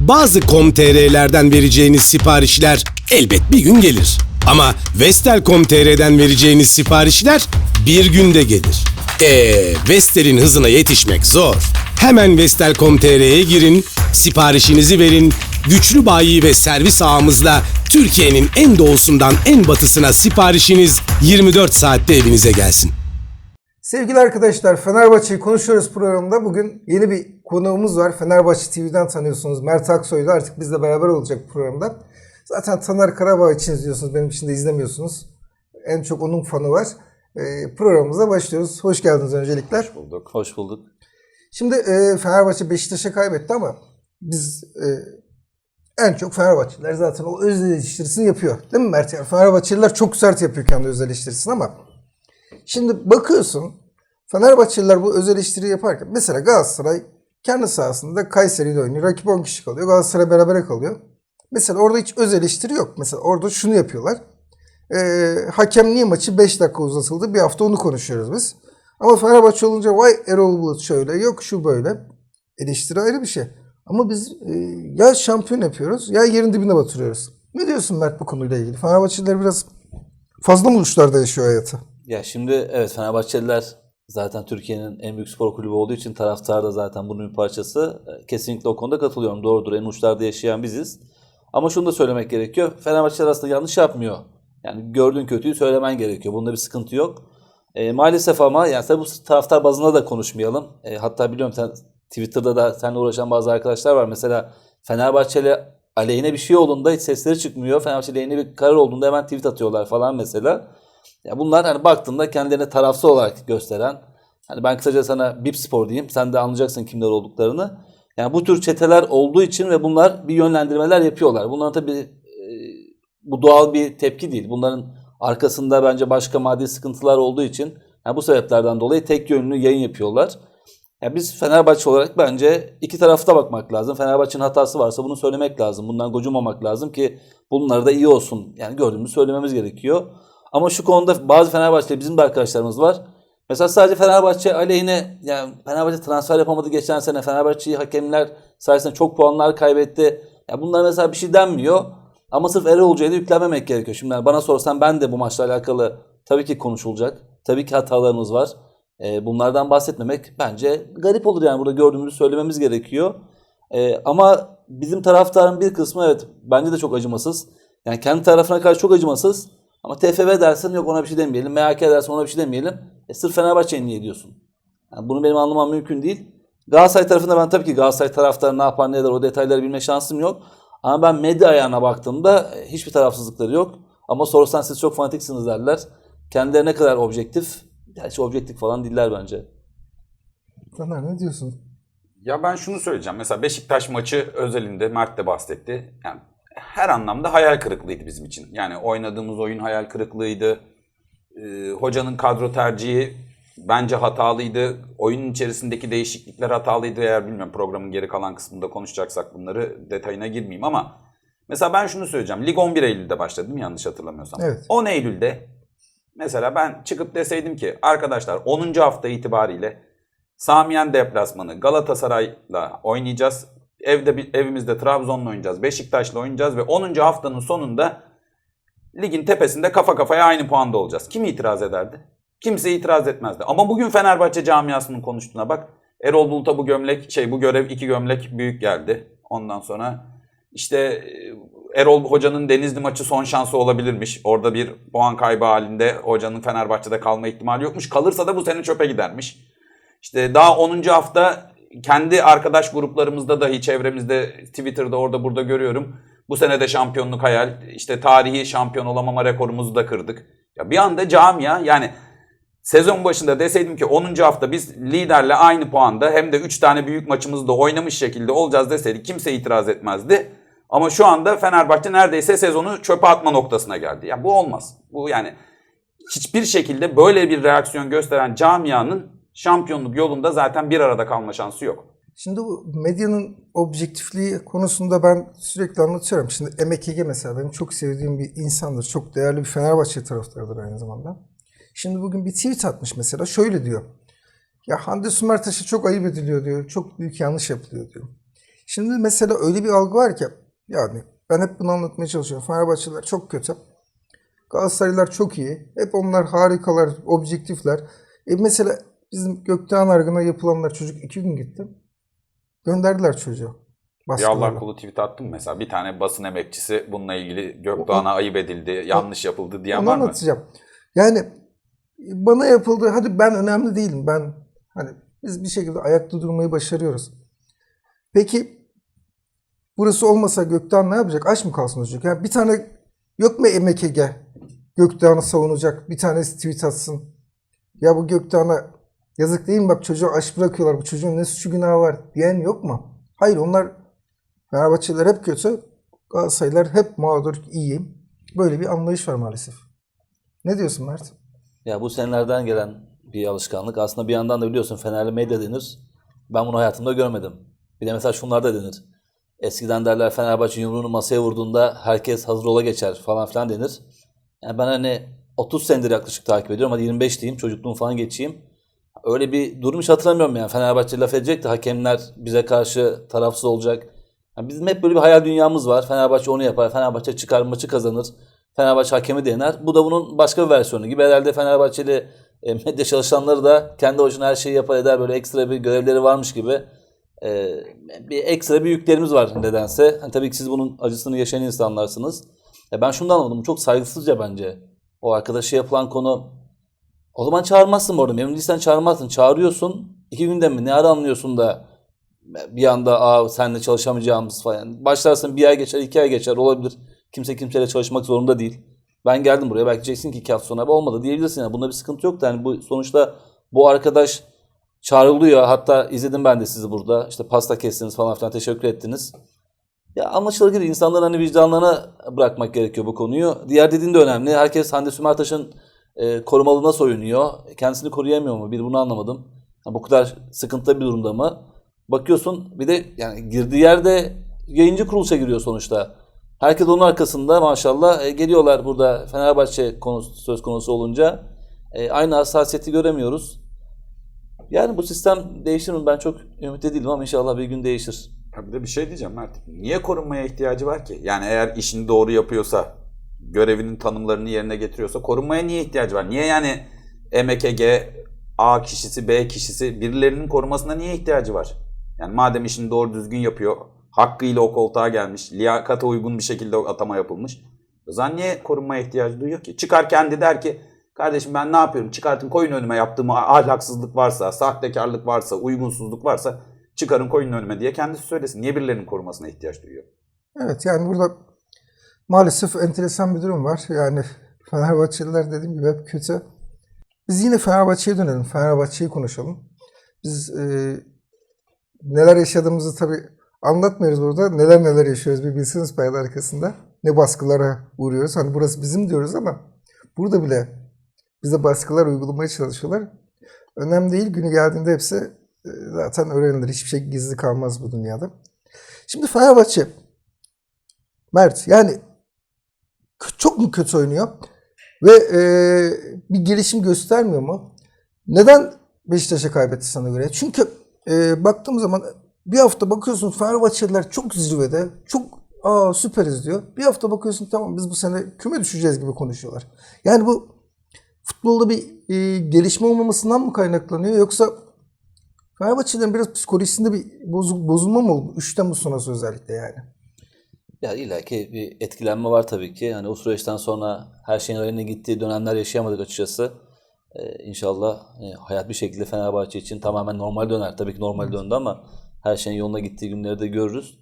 Bazı com.tr'lerden vereceğiniz siparişler elbet bir gün gelir. Ama Vestel.com.tr'den vereceğiniz siparişler bir günde gelir. Eee Vestel'in hızına yetişmek zor. Hemen Vestel.com.tr'ye girin, siparişinizi verin, güçlü bayi ve servis ağımızla Türkiye'nin en doğusundan en batısına siparişiniz 24 saatte evinize gelsin. Sevgili arkadaşlar Fenerbahçe'yi konuşuyoruz programında. Bugün yeni bir konuğumuz var. Fenerbahçe TV'den tanıyorsunuz. Mert Aksoy da artık bizle beraber olacak programda. Zaten Taner Karabağ için izliyorsunuz. Benim için de izlemiyorsunuz. En çok onun fanı var. Ee, programımıza başlıyoruz. Hoş geldiniz öncelikler. bulduk. Hoş bulduk. Şimdi e, Fenerbahçe Beşiktaş'a kaybetti ama biz e, en çok Fenerbahçeliler zaten o öz eleştirisini yapıyor. Değil mi Mert? Yani Fenerbahçeliler çok sert yapıyor kendi öz eleştirisini ama şimdi bakıyorsun Fenerbahçeliler bu öz eleştiri yaparken mesela Galatasaray kendi sahasında Kayseri'de oynuyor. Rakip 10 kişi kalıyor. Galatasaray berabere kalıyor. Mesela orada hiç öz eleştiri yok. Mesela orada şunu yapıyorlar. Ee, hakem niye maçı 5 dakika uzatıldı? Bir hafta onu konuşuyoruz biz. Ama Fenerbahçe olunca vay Erol Bulut şöyle yok şu böyle. Eleştiri ayrı bir şey. Ama biz e, ya şampiyon yapıyoruz ya yerin dibine batırıyoruz. Ne diyorsun Mert bu konuyla ilgili? Fenerbahçeliler biraz fazla mı uçlarda yaşıyor hayatı? Ya şimdi evet Fenerbahçeliler zaten Türkiye'nin en büyük spor kulübü olduğu için taraftar da zaten bunun bir parçası. E, Kesinlikle o konuda katılıyorum. Doğrudur. En uçlarda yaşayan biziz. Ama şunu da söylemek gerekiyor. Fenerbahçeliler aslında yanlış yapmıyor. Yani gördüğün kötüyü söylemen gerekiyor. Bunda bir sıkıntı yok. E, maalesef ama yani tabii bu taraftar bazında da konuşmayalım. E, hatta biliyorum sen Twitter'da da seninle uğraşan bazı arkadaşlar var. Mesela Fenerbahçeli aleyhine bir şey olduğunda hiç sesleri çıkmıyor. Fenerbahçe lehine bir karar olduğunda hemen tweet atıyorlar falan mesela. Ya bunlar hani baktığında kendilerini tarafsız olarak gösteren hani ben kısaca sana Bip Spor diyeyim. Sen de anlayacaksın kimler olduklarını. Yani bu tür çeteler olduğu için ve bunlar bir yönlendirmeler yapıyorlar. Bunlar tabii e, bu doğal bir tepki değil. Bunların arkasında bence başka maddi sıkıntılar olduğu için yani bu sebeplerden dolayı tek yönlü yayın yapıyorlar. Ya biz Fenerbahçe olarak bence iki tarafta bakmak lazım. Fenerbahçe'nin hatası varsa bunu söylemek lazım. Bundan gocunmamak lazım ki bunlar da iyi olsun. Yani gördüğümüzü söylememiz gerekiyor. Ama şu konuda bazı Fenerbahçeli bizim de arkadaşlarımız var. Mesela sadece Fenerbahçe aleyhine yani Fenerbahçe transfer yapamadı geçen sene. Fenerbahçe'yi hakemler sayesinde çok puanlar kaybetti. Ya bunlar mesela bir şey denmiyor. Ama sırf Erol Hoca'ya da yüklenmemek gerekiyor. Şimdi yani bana sorsan ben de bu maçla alakalı tabii ki konuşulacak. Tabii ki hatalarımız var. E, bunlardan bahsetmemek bence garip olur yani burada gördüğümüzü söylememiz gerekiyor. E, ama bizim taraftarın bir kısmı evet bence de çok acımasız. Yani kendi tarafına karşı çok acımasız. Ama TFF dersen yok ona bir şey demeyelim. MHK dersen ona bir şey demeyelim. E, sırf Fenerbahçe'yi niye diyorsun? Yani bunu benim anlamam mümkün değil. Galatasaray tarafında ben tabii ki Galatasaray taraftarı ne yapar ne eder o detayları bilme şansım yok. Ama ben medya ayağına baktığımda e, hiçbir tarafsızlıkları yok. Ama sorsan siz çok fanatiksiniz derler. Kendileri ne kadar objektif. Gerçi objektif falan değiller bence. Taner ne diyorsun? Ya ben şunu söyleyeceğim. Mesela Beşiktaş maçı özelinde Mert de bahsetti. Yani her anlamda hayal kırıklığıydı bizim için. Yani oynadığımız oyun hayal kırıklığıydı. Ee, hocanın kadro tercihi bence hatalıydı. Oyunun içerisindeki değişiklikler hatalıydı. Eğer bilmiyorum programın geri kalan kısmında konuşacaksak bunları detayına girmeyeyim ama mesela ben şunu söyleyeceğim. Lig 11 Eylül'de başladı değil mi yanlış hatırlamıyorsam? Evet. 10 Eylül'de mesela ben çıkıp deseydim ki arkadaşlar 10. hafta itibariyle Samiyen deplasmanı Galatasaray'la oynayacağız. Evde evimizde Trabzon'la oynayacağız. Beşiktaş'la oynayacağız ve 10. haftanın sonunda ligin tepesinde kafa kafaya aynı puanda olacağız. Kim itiraz ederdi? Kimse itiraz etmezdi. Ama bugün Fenerbahçe camiasının konuştuğuna bak. Erol Bulut'a bu gömlek şey bu görev iki gömlek büyük geldi. Ondan sonra işte e, Erol Hoca'nın Denizli maçı son şansı olabilirmiş. Orada bir puan kaybı halinde hocanın Fenerbahçe'de kalma ihtimali yokmuş. Kalırsa da bu sene çöpe gidermiş. İşte daha 10. hafta kendi arkadaş gruplarımızda dahi çevremizde Twitter'da orada burada görüyorum. Bu sene de şampiyonluk hayal. İşte tarihi şampiyon olamama rekorumuzu da kırdık. Ya bir anda camia yani sezon başında deseydim ki 10. hafta biz liderle aynı puanda hem de 3 tane büyük maçımızı da oynamış şekilde olacağız deseydik kimse itiraz etmezdi. Ama şu anda Fenerbahçe neredeyse sezonu çöpe atma noktasına geldi. Yani bu olmaz. Bu yani hiçbir şekilde böyle bir reaksiyon gösteren camianın şampiyonluk yolunda zaten bir arada kalma şansı yok. Şimdi bu medyanın objektifliği konusunda ben sürekli anlatıyorum. Şimdi MKG mesela benim çok sevdiğim bir insandır. Çok değerli bir Fenerbahçe taraftarıdır aynı zamanda. Şimdi bugün bir tweet atmış mesela. Şöyle diyor. Ya Hande Sümertaş'a çok ayıp ediliyor diyor. Çok büyük yanlış yapılıyor diyor. Şimdi mesela öyle bir algı var ki yani ben hep bunu anlatmaya çalışıyorum. Fenerbahçeliler çok kötü. Galatasaraylılar çok iyi. Hep onlar harikalar, objektifler. E mesela bizim Gökteğen Argın'a yapılanlar çocuk iki gün gitti. Gönderdiler çocuğu. Baskılarla. Allah kulu tweet attım mesela. Bir tane basın emekçisi bununla ilgili Gökdoğan'a ayıp edildi, yanlış yapıldı diyen Onu var mı? anlatacağım. Yani bana yapıldı. Hadi ben önemli değilim. Ben hani biz bir şekilde ayakta durmayı başarıyoruz. Peki burası olmasa Gökten ne yapacak? Aç mı kalsın olacak? Yani bir tane yok mu ege Gökten'i savunacak? Bir tanesi tweet atsın. Ya bu Gökten'e yazık değil mi? Bak çocuğu aç bırakıyorlar. Bu çocuğun ne suçu günahı var diyen yok mu? Hayır onlar Fenerbahçeliler hep kötü. Galatasaraylılar hep mağdur, iyi. Böyle bir anlayış var maalesef. Ne diyorsun Mert? Ya bu senelerden gelen bir alışkanlık. Aslında bir yandan da biliyorsun Fenerli medya denir. Ben bunu hayatımda görmedim. Bir de mesela şunlar da denir. Eskiden derler Fenerbahçe yumruğunu masaya vurduğunda herkes hazır ola geçer falan filan denir. Yani ben hani 30 senedir yaklaşık takip ediyorum. Hadi 25 diyeyim çocukluğum falan geçeyim. Öyle bir durum hiç hatırlamıyorum yani. Fenerbahçe laf edecek de hakemler bize karşı tarafsız olacak. Yani bizim hep böyle bir hayal dünyamız var. Fenerbahçe onu yapar. Fenerbahçe çıkar maçı kazanır. Fenerbahçe hakemi de. Bu da bunun başka bir versiyonu gibi. Herhalde Fenerbahçeli e, medya çalışanları da kendi başına her şeyi yapar eder. Böyle ekstra bir görevleri varmış gibi. e, bir ekstra bir yüklerimiz var nedense. Hani tabii ki siz bunun acısını yaşayan insanlarsınız. Ya ben şundan anladım. Çok saygısızca bence. O arkadaşa yapılan konu. O zaman çağırmazsın bu arada. Memnun çağırmazsın. Çağırıyorsun. iki günde mi? Ne ara anlıyorsun da bir anda Aa, seninle çalışamayacağımız falan. Başlarsın bir ay geçer, iki ay geçer olabilir. Kimse kimseyle çalışmak zorunda değil. Ben geldim buraya belki diyeceksin ki iki hafta sonra "Bu olmadı diyebilirsin. Yani bunda bir sıkıntı yok da yani bu sonuçta bu arkadaş çağrılıyor. Hatta izledim ben de sizi burada. İşte pasta kestiniz falan filan teşekkür ettiniz. Ya anlaşılır gibi insanların hani vicdanlarına bırakmak gerekiyor bu konuyu. Diğer dediğin de önemli. Herkes Hande Sümertaş'ın e, korumalığına soyunuyor. Kendisini koruyamıyor mu? Bir bunu anlamadım. Ha, bu kadar sıkıntılı bir durumda mı? Bakıyorsun bir de yani girdiği yerde yayıncı kuruluşa giriyor sonuçta. Herkes onun arkasında maşallah e, geliyorlar burada Fenerbahçe konusu, söz konusu olunca. E, aynı hassasiyeti göremiyoruz. Yani bu sistem değişir mi? Ben çok ümitli değilim ama inşallah bir gün değişir. Ha bir de bir şey diyeceğim Mert. Niye korunmaya ihtiyacı var ki? Yani eğer işini doğru yapıyorsa, görevinin tanımlarını yerine getiriyorsa korunmaya niye ihtiyacı var? Niye yani MKG, A kişisi, B kişisi birilerinin korumasına niye ihtiyacı var? Yani madem işini doğru düzgün yapıyor, hakkıyla o koltuğa gelmiş, liyakata uygun bir şekilde atama yapılmış. O zaman niye korunmaya ihtiyacı duyuyor ki? Çıkar kendi der ki kardeşim ben ne yapıyorum? Çıkartın koyun önüme yaptığım ahlaksızlık varsa, sahtekarlık varsa, uygunsuzluk varsa çıkarın koyun önüme diye kendisi söylesin. Niye birilerinin korumasına ihtiyaç duyuyor? Evet yani burada maalesef enteresan bir durum var. Yani Fenerbahçeliler dediğim gibi hep kötü. Biz yine Fenerbahçe'ye dönelim. Fenerbahçe'yi konuşalım. Biz e, neler yaşadığımızı tabii anlatmıyoruz burada. Neler neler yaşıyoruz bir bilsiniz payda arkasında. Ne baskılara uğruyoruz. Hani burası bizim diyoruz ama burada bile bize baskılar uygulamaya çalışıyorlar. Önemli değil. Günü geldiğinde hepsi e, zaten öğrenilir. Hiçbir şey gizli kalmaz bu dünyada. Şimdi Fenerbahçe Mert yani çok mu kötü oynuyor? Ve e, bir gelişim göstermiyor mu? Neden Beşiktaş'a kaybetti sana göre? Çünkü e, baktığım zaman bir hafta bakıyorsun Fenerbahçeliler çok zirvede, çok aa süperiz diyor. Bir hafta bakıyorsun tamam biz bu sene küme düşeceğiz gibi konuşuyorlar. Yani bu futbolda bir e, gelişme olmamasından mı kaynaklanıyor yoksa Fenerbahçelerin biraz psikolojisinde bir bozulma mı oldu? Üç Temmuz sonrası özellikle yani. Ya illaki bir etkilenme var tabii ki. Yani o süreçten sonra her şeyin rayına gittiği dönemler yaşayamadık açıkçası. Ee, inşallah e, hayat bir şekilde Fenerbahçe için tamamen normal döner. Tabii ki normal döndü ama her şeyin yoluna gittiği günleri de görürüz.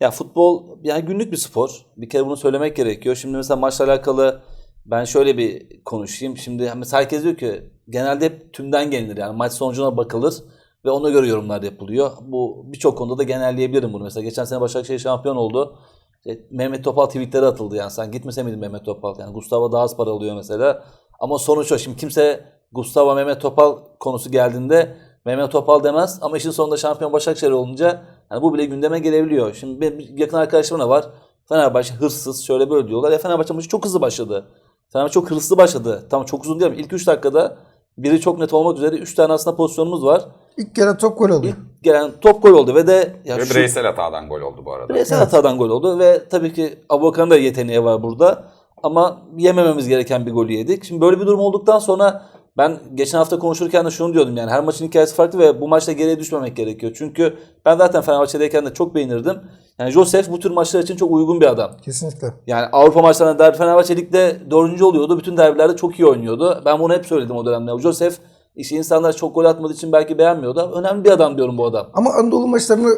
Ya futbol yani günlük bir spor. Bir kere bunu söylemek gerekiyor. Şimdi mesela maçla alakalı ben şöyle bir konuşayım. Şimdi mesela herkes diyor ki genelde hep tümden gelinir. Yani maç sonucuna bakılır ve ona göre yorumlar yapılıyor. Bu birçok konuda da genelleyebilirim bunu. Mesela geçen sene Başakşehir şampiyon oldu. İşte Mehmet Topal tweetleri atıldı yani. Sen gitmese miydin Mehmet Topal? Yani Gustavo daha az para alıyor mesela. Ama sonuç o. Şimdi kimse Gustavo Mehmet Topal konusu geldiğinde Mehmet Topal demez. Ama işin sonunda şampiyon Başakşehir olunca yani bu bile gündeme gelebiliyor. Şimdi benim yakın arkadaşlarım da var. Fenerbahçe hırsız şöyle böyle diyorlar. Ya Fenerbahçe maçı çok hızlı başladı. Fenerbahçe çok hırslı başladı. Tamam çok uzun değil ama ilk 3 dakikada Biri çok net olmak üzere 3 tane aslında pozisyonumuz var. İlk gelen top gol oluyor. İlk gelen top gol oldu ve de ya Ve şu- bireysel hatadan gol oldu bu arada. bireysel hatadan gol oldu ve tabii ki Abubakar'ın da yeteneği var burada. Ama yemememiz gereken bir golü yedik. Şimdi böyle bir durum olduktan sonra ben geçen hafta konuşurken de şunu diyordum yani her maçın hikayesi farklı ve bu maçta geriye düşmemek gerekiyor. Çünkü ben zaten Fenerbahçe'deyken de çok beğenirdim. Yani Josef bu tür maçlar için çok uygun bir adam. Kesinlikle. Yani Avrupa maçlarında derbi Fenerbahçe Lig'de dördüncü oluyordu. Bütün derbilerde çok iyi oynuyordu. Ben bunu hep söyledim o dönemde. Josef işte insanlar çok gol atmadığı için belki beğenmiyordu. Önemli bir adam diyorum bu adam. Ama Anadolu maçlarını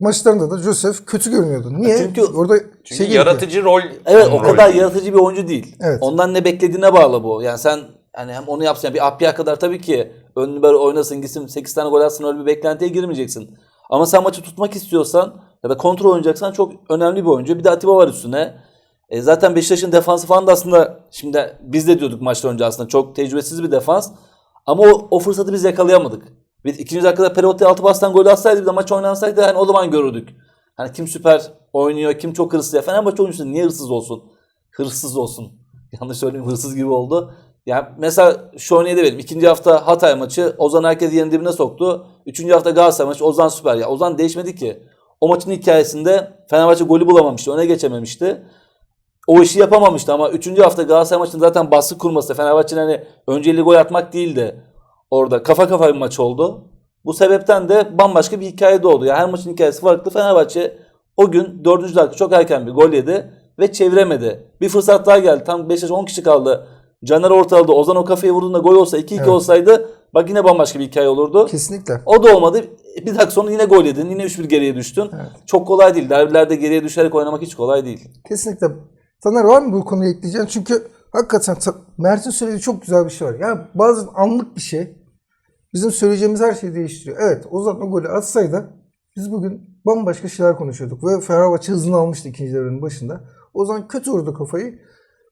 maçlarında da Josef kötü görünüyordu. Niye? Çünkü- orada Çünkü şey yaratıcı rol Evet o rol kadar değil. yaratıcı bir oyuncu değil. Evet. Ondan ne beklediğine bağlı bu. Yani sen hani hem onu yapsın. Yani bir Appiah kadar tabii ki ön libero oynasın gitsin 8 tane gol atsın öyle bir beklentiye girmeyeceksin. Ama sen maçı tutmak istiyorsan ya da kontrol oynayacaksan çok önemli bir oyuncu. Bir de Atiba var üstüne. E zaten Beşiktaş'ın defansı falan da aslında şimdi biz de diyorduk maçtan önce aslında çok tecrübesiz bir defans. Ama o, o fırsatı biz yakalayamadık. Biz ikinci dakikada Perotti altı bastan gol atsaydı bir de maç oynansaydı hani o zaman görürdük. Hani kim süper oynuyor, kim çok hırslı. Ya Fenerbahçe oyuncusu niye hırsız olsun? Hırsız olsun. Yanlış söyleyeyim hırsız gibi oldu. Yani mesela şu örneği de verelim. İkinci hafta Hatay maçı Ozan herkes yerin dibine soktu. Üçüncü hafta Galatasaray maçı Ozan süper. Ya Ozan değişmedi ki. O maçın hikayesinde Fenerbahçe golü bulamamıştı. Öne geçememişti. O işi yapamamıştı ama 3. hafta Galatasaray maçında zaten baskı kurması Fenerbahçe'nin hani önceli gol atmak değildi. Orada kafa kafa bir maç oldu. Bu sebepten de bambaşka bir hikaye doğdu. Yani her maçın hikayesi farklı. Fenerbahçe o gün 4. dakika çok erken bir gol yedi ve çeviremedi. Bir fırsat daha geldi. Tam Beşiktaş 10 kişi kaldı. Caner ortaladı. Ozan o kafayı vurduğunda gol olsa 2-2 Evet. olsaydı bak yine bambaşka bir hikaye olurdu. Kesinlikle. O da olmadı. Bir dakika sonra yine gol yedin. Yine 3-1 geriye düştün. Çok kolay değil. Derbilerde geriye düşerek oynamak hiç kolay değil. Kesinlikle. Taner var mı bu konuyu ekleyeceğin? Çünkü hakikaten Mert'in söylediği çok güzel bir şey var. Yani bazen anlık bir şey bizim söyleyeceğimiz her şeyi değiştiriyor. Evet Ozan o golü atsaydı biz bugün bambaşka şeyler konuşuyorduk. Ve Fenerbahçe hızını almıştı ikinci devrenin başında. Ozan kötü vurdu kafayı.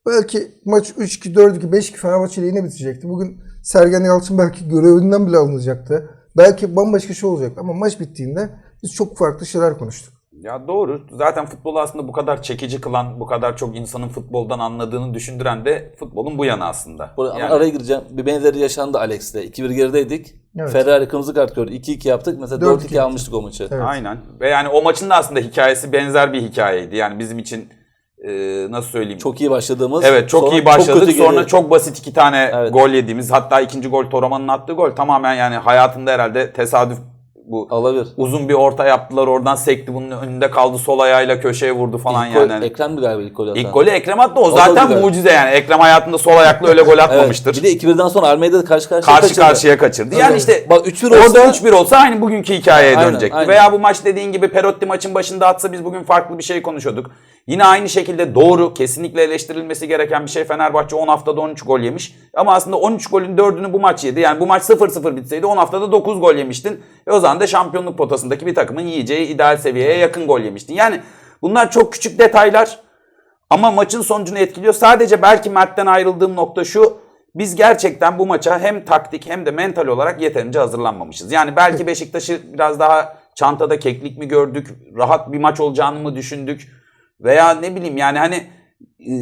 Belki maç 3-2, 4-2, 5-2 Fenerbahçe yine bitecekti. Bugün Sergen Yalçın belki görevinden bile alınacaktı. Belki bambaşka şey olacaktı. Ama maç bittiğinde biz çok farklı şeyler konuştuk. Ya doğru. Zaten futbolu aslında bu kadar çekici kılan, bu kadar çok insanın futboldan anladığını düşündüren de futbolun bu yanı aslında. Burada Yani- araya gireceğim. Bir benzeri yaşandı Alex'le. 2-1 gerideydik. Evet. Ferrari kırmızı kart gördü. 2-2 yaptık. Mesela 4-2 4-2 almıştık o maçı. Evet. Aynen. Ve yani o maçın da aslında hikayesi benzer bir hikayeydi. Yani bizim için e, nasıl söyleyeyim? Çok iyi başladığımız. Evet çok sonra iyi başladık. kötü sonra geri- çok basit iki tane Evet. gol yediğimiz. Hatta ikinci gol Toraman'ın attığı gol tamamen yani hayatında herhalde tesadüf bu. alabilir. Uzun bir orta yaptılar oradan sekti bunun önünde kaldı sol ayağıyla köşeye vurdu falan İlk yani. gol, Hani Ekrem'di galiba ilk gol atan. İlk golü Ekrem attı. O, zaten güzel. mucize yani. Ekrem hayatında sol ayakla öyle gol atmamıştır. Bir de 2-1'den sonra Almeida'da karşı karşıya Karşı kaçırdı. karşıya kaçırdı. Yani işte Bak 3-1 orada olsa 3-1 olsa aynı bugünkü hikayeye Aynen, dönecekti. aynen. Veya bu maç dediğin gibi Perotti maçın başında atsa biz bugün farklı bir şey konuşuyorduk. Yine aynı şekilde doğru, kesinlikle eleştirilmesi gereken bir şey. Fenerbahçe 10 haftada 13 gol yemiş. Ama aslında 13 golün 4'ünü bu maç yedi. Yani bu maç 0-0 bitseydi 10 haftada 9 gol yemiştin. Ve o zaman da şampiyonluk potasındaki bir takımın yiyeceği ideal seviyeye yakın gol yemiştin. Yani bunlar çok küçük detaylar. Ama maçın sonucunu etkiliyor. Sadece belki Mert'ten ayrıldığım nokta şu. Biz gerçekten bu maça hem taktik hem de mental olarak yeterince hazırlanmamışız. Yani belki Beşiktaş'ı biraz daha çantada keklik mi gördük, rahat bir maç olacağını mı düşündük veya ne bileyim yani hani e,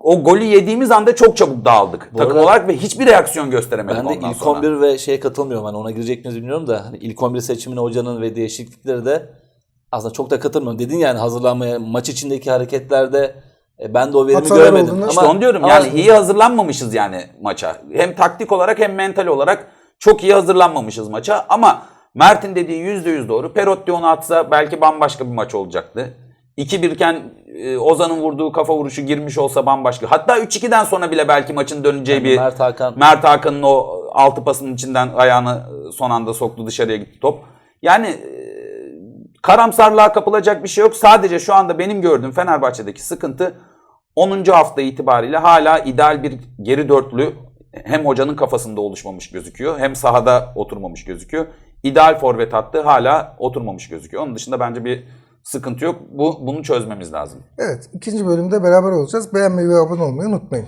o golü yediğimiz anda çok çabuk dağıldık Bu takım arada- olarak ve hiçbir reaksiyon gösteremedik Ben de ilk sonra. 11 ve şeye katılmıyorum. Hani ona girecek miyiz bilmiyorum da hani ilk 11 seçimine hocanın ve değişiklikleri de aslında çok da katılmıyorum. Dedin yani hazırlanmaya maç içindeki hareketlerde e, ben de o verimi Hatalar göremedim. olduğunu- İşte onu diyorum ama- yani iyi hazırlanmamışız yani maça. Hem taktik olarak hem mental olarak çok iyi hazırlanmamışız maça. Ama Mert'in dediği %100 doğru. Perotti onu atsa belki bambaşka bir maç olacaktı. 2-1 iken e, Ozan'ın vurduğu kafa vuruşu girmiş olsa bambaşka. Hatta 3-2'den sonra bile belki maçın döneceği bir Mert Hakan Mert Hakan'ın o altı pasının içinden ayağını son anda soktu dışarıya gitti top. Yani e, karamsarlığa kapılacak bir şey yok. Sadece şu anda benim gördüğüm Fenerbahçe'deki sıkıntı 10. hafta itibariyle hala ideal bir geri dörtlü hem hocanın kafasında oluşmamış gözüküyor hem sahada oturmamış gözüküyor. İdeal forvet hattı hala oturmamış gözüküyor. Onun dışında bence bir sıkıntı yok. Bu bunu çözmemiz lazım. Evet ikinci bölümde beraber olacağız. Beğenmeyi ve abone olmayı unutmayın.